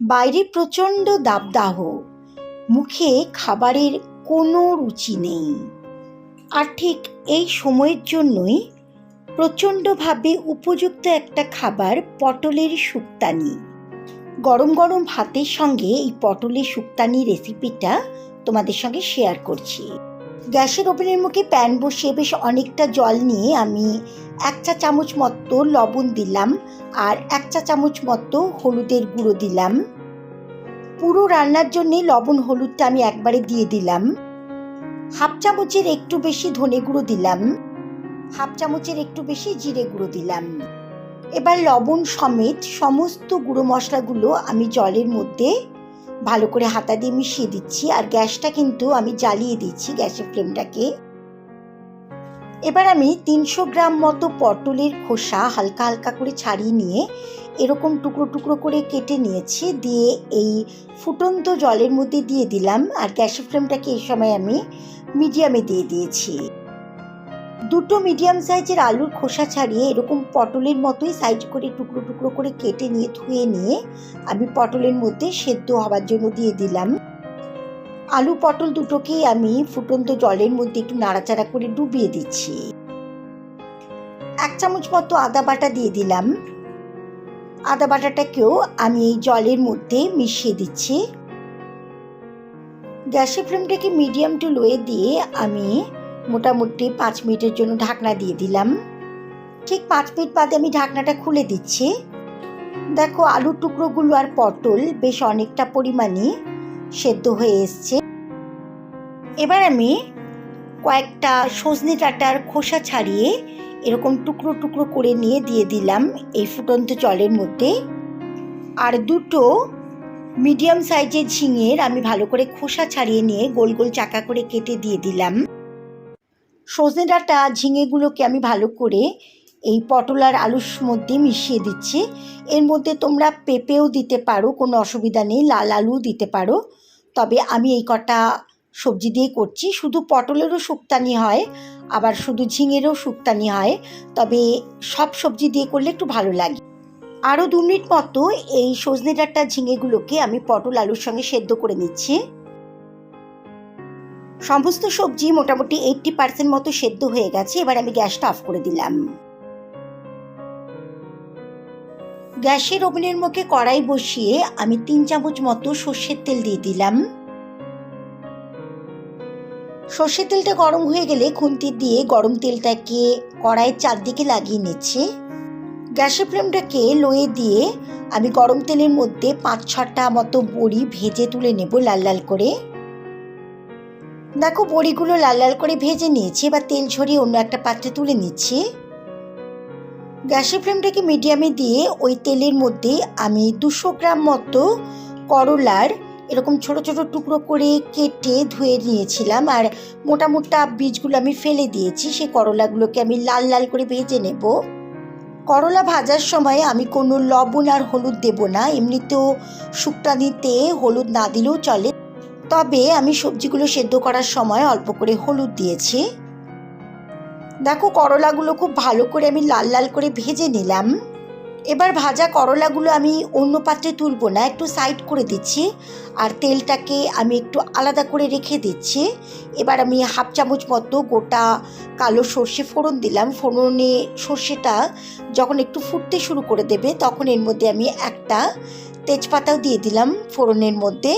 বাইরে প্রচণ্ড দাবদাহ। মুখে খাবারের কোনো রুচি নেই। আর ঠিক এই সময়ের জন্যই প্রচণ্ডভাবে উপযুক্ত একটা খাবার পটলের শুক্তানি গরম গরম ভাতের সঙ্গে এই পটলের শুক্তানি রেসিপিটা তোমাদের সঙ্গে শেয়ার করছি। গ্যাসের ওভেনের মুখে প্যান বসিয়ে বেশ অনেকটা জল নিয়ে আমি এক চা চামচ মতো লবণ দিলাম আর এক চা চামচ মতো হলুদের গুঁড়ো দিলাম। পুরো রান্নার জন্য লবণ হলুদটা আমি একবারে দিয়ে দিলাম। হাফ চামচের একটু বেশি ধনে গুঁড়ো দিলাম। হাফ চামচের একটু বেশি জিরে গুঁড়ো দিলাম। এবার লবণ সমেত সমস্ত গুঁড়ো মশলাগুলো আমি জলের মধ্যে ভালো করে হাতা দিয়ে মিশিয়ে দিচ্ছি আর গ্যাসটা কিন্তু আমি জ্বালিয়ে দিচ্ছি গ্যাসের ফ্লেমটাকে। এবার আমি তিনশো গ্রাম মতো পটলের খোসা হালকা হালকা করে ছাড়িয়ে নিয়ে এরকম টুকরো টুকরো করে কেটে নিয়েছি, দিয়ে এই ফুটন্ত জলের মধ্যে দিয়ে দিলাম আর গ্যাসের ফ্লেমটাকে এই সময় আমি মিডিয়ামে দিয়ে দিয়েছি। দুটো মিডিয়াম সাইজের আলুর খোসা ছাড়িয়ে এরকম পটলের মতোই সাইজ করে টুকরো টুকরো করে কেটে নিয়ে ধুয়ে নিয়ে আমি পটলের মধ্যে সেদ্ধ হওয়ার জন্য দিয়ে দিলাম। আলু পটল দুটোকেই আমি ফুটন্ত জলের মধ্যে একটু নাড়াচাড়া করে ডুবিয়ে দিচ্ছি। এক চামচ মতো আদা বাটা দিয়ে দিলাম। আদা বাটাটাকেও আমি এই জলের মধ্যে মিশিয়ে দিচ্ছি। গ্যাসের ফ্লেমটাকে মিডিয়াম টু লোয়ে দিয়ে আমি মোটামুটি পাঁচ মিনিটের জন্য ঢাকনা দিয়ে দিলাম। ঠিক পাঁচ মিনিট বাদে আমি ঢাকনাটা খুলে দিচ্ছি। দেখো, আলুর টুকরোগুলো আর পটল বেশ অনেকটা পরিমাণে সেদ্ধ হয়ে এসছে। এবার আমি কয়েকটা সজনে ডাঁটার খোসা ছাড়িয়ে এরকম টুকরো টুকরো করে নিয়ে দিয়ে দিলাম এই ফুটন্ত জলের মধ্যে। আর দুটো মিডিয়াম সাইজের ঝিঙের আমি ভালো করে খোসা ছাড়িয়ে নিয়ে গোল গোল চাকা করে কেটে দিয়ে দিলাম। সজনে ডাঁটা, ঝিঙেগুলোকে আমি ভালো করে এই পটল আর আলুর মধ্যে মিশিয়ে দিচ্ছি। এর মধ্যে তোমরা পেঁপেও দিতে পারো, কোনো অসুবিধা নেই, লাল আলুও দিতে পারো। তবে আমি এই কটা সবজি দিয়ে করছি। শুধু পটলেরও শুক্তানি হয়, আবার শুধু ঝিঙেরও শুক্তানি হয়, তবে সব সবজি দিয়ে করলে একটু ভালো লাগে। আরও দু মিনিট মতো এই সজনে ডাঁটা, ঝিঙেগুলোকে আমি পটল, আলুর সঙ্গে সেদ্ধ করে নিচ্ছি। সমস্ত সবজি মোটামুটি এইটটি পার্সেন্ট মতো সেদ্ধ হয়ে গেছে, এবার আমি গ্যাসটা অফ করে দিলাম। গ্যাসের ওভেনের মুখে কড়াই বসিয়ে আমি তিন চামচ মতো সর্ষের তেল দিয়ে দিলাম। সর্ষের তেলটা গরম হয়ে গেলে খুন্তি দিয়ে গরম তেলটাকে কড়াইয়ের চারদিকে লাগিয়ে নিচ্ছি। গ্যাসের ফ্লেমটাকে লোয়ে দিয়ে আমি গরম তেলের মধ্যে পাঁচ ছটা মতো বড়ি ভেজে তুলে নেব লাল লাল করে। দেখো, বড়িগুলো লাল লাল করে ভেজে নিয়েছি। এবার তেল ঝরিয়ে অন্য একটা পাত্রে তুলে নিচ্ছি। গ্যাসের ফ্লেমটাকে মিডিয়ামে দিয়ে ওই তেলের মধ্যে আমি দুশো গ্রাম মতো করলার এরকম ছোট ছোট টুকরো করে কেটে ধুয়ে নিয়েছিলাম। আর মোটা মোটা বীজগুলো আমি ফেলে দিয়েছি। সেই করলাগুলোকে আমি লাল লাল করে ভেজে নেব। করলা ভাজার সময় আমি কোনো লবণ আর হলুদ দেব না। এমনিতেও শুক্তানিতে হলুদ না দিলেও চলে। তবে আমি সবজিগুলো সেদ্ধ করার সময় অল্প করে হলুদ দিয়েছি। দেখো, করলাগুলো খুব ভালো করে আমি লাল লাল করে ভেজে নিলাম। এবার ভাজা করলাগুলো আমি অন্য পাত্রে তুলবো না, একটু সাইড করে দিচ্ছি আর তেলটাকে আমি একটু আলাদা করে রেখে দিচ্ছি। এবার আমি হাফ চামচ মতো গোটা কালো সর্ষে ফোড়ন দিলাম। ফোড়নে সর্ষেটা যখন একটু ফুটতে শুরু করে দেবে, তখন এর মধ্যে আমি একটা তেজপাতাও দিয়ে দিলাম ফোড়নের মধ্যে।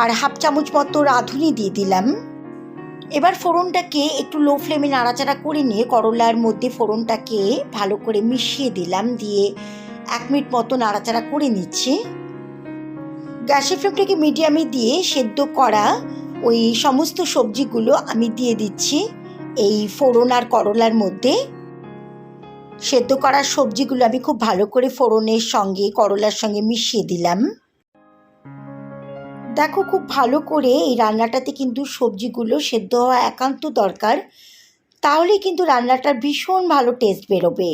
আর হাফ চামচ মতো রাঁধুনি দিয়ে দিলাম। এবার ফোড়নটাকে একটু লো ফ্লেমে নাড়াচাড়া করে নিয়ে করলার মধ্যে ফোড়নটাকে ভালো করে মিশিয়ে দিলাম, দিয়ে এক মিনিট মতো নাড়াচাড়া করে নিচ্ছি। গ্যাসের ফ্লেমটাকে মিডিয়ামে দিয়ে সেদ্ধ করা ওই সমস্ত সবজিগুলো আমি দিয়ে দিচ্ছি এই ফোড়ন আর করলার মধ্যে। সেদ্ধ করা সবজিগুলো আমি খুব ভালো করে ফোড়নের সঙ্গে, করলার সঙ্গে মিশিয়ে দিলাম। দেখো খুব ভালো করে এই রান্নাটাতে কিন্তু সবজিগুলো সেদ্ধ হওয়া একান্ত দরকার। তাহলে কিন্তু রান্নাটার ভীষণ ভালো টেস্ট বেরোবে।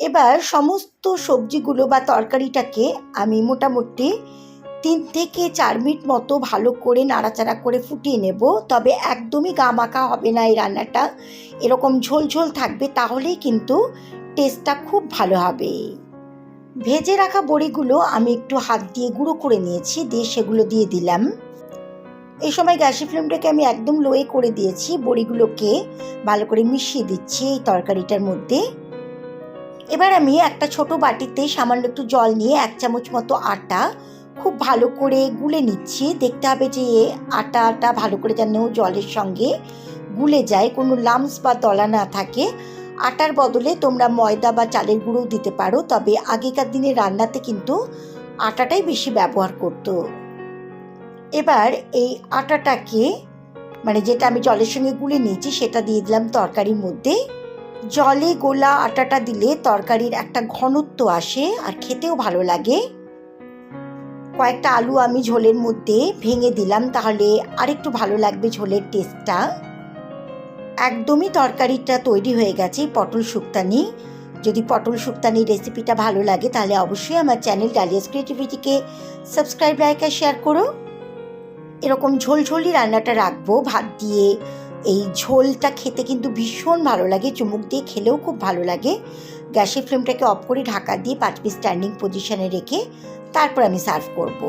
এবার সমস্ত সবজিগুলো বা তরকারিটাকে আমি মোটামুটি তিন থেকে চার মিনিট মতো ভালো করে নাড়াচাড়া করে ফুটিয়ে নেব। তবে একদমই গা মাখা হবে না এই রান্নাটা। এরকম ঝোল ঝোল থাকবে, তাহলেই কিন্তু টেস্টটা খুব ভালো হবে। ভেজে রাখা বড়িগুলো আমি একটু হাত দিয়ে গুঁড়ো করে নিয়েছি, দিয়ে সেগুলো দিয়ে দিলাম। এই সময় গ্যাসের ফ্লেমটাকে আমি একদম লোয়ে করে দিয়েছি, বড়িগুলোকে ভালো করে মিশিয়ে দিচ্ছি এই তরকারিটার মধ্যে। এবার আমি একটা ছোট বাটিতে সামান্য একটু জল নিয়ে এক চামচ মতো আটা খুব ভালো করে গুলে নিচ্ছি। দেখতে হবে যে আটাটা ভালো করে যেন জলের সঙ্গে গুলে যায়, কোনো লামস বা দলা না থাকে। আটার বদলে তোমরা ময়দা বা চালের গুঁড়োও দিতে পারো, তবে আগেকার দিনে রান্নাতে কিন্তু আটাটাই বেশি ব্যবহার করতো। এবার এই আটাটাকে মানে যেটা আমি জলের সঙ্গে গুলে নিয়েছি, সেটা দিয়ে দিলাম তরকারির মধ্যে। জলে গোলা আটাটা দিলে তরকারির একটা ঘনত্ব আসে আর খেতেও ভালো লাগে। কয়েকটা আলু আমি ঝোলের মধ্যে ভেঙে দিলাম, তাহলে আরেকটু ভালো লাগবে ঝোলের টেস্টটা একদমই তরকারিটা তৈরি হয়ে গেছে পটল শুক্তানি। যদি পটল শুক্তানি রেসিপিটা ভালো লাগে, তাহলে অবশ্যই আমার চ্যানেল ডালিয়াস ক্রিয়েটিভিটিকে সাবস্ক্রাইব, লাইক আর শেয়ার করো। এরকম ঝোলঝোলি রান্নাটা রাখব, ভাত দিয়ে। এই ঝোলটা খেতে কিন্তু ভীষণ ভালো লাগে, চুমুক দিয়ে খেলেও খুব ভালো লাগে। গ্যাসের ফ্লেমটাকে অফ করে ঢাকা দিয়ে পাঁচ পিস স্ট্যান্ডিং পজিশনে রেখে তারপর আমি সার্ভ করব।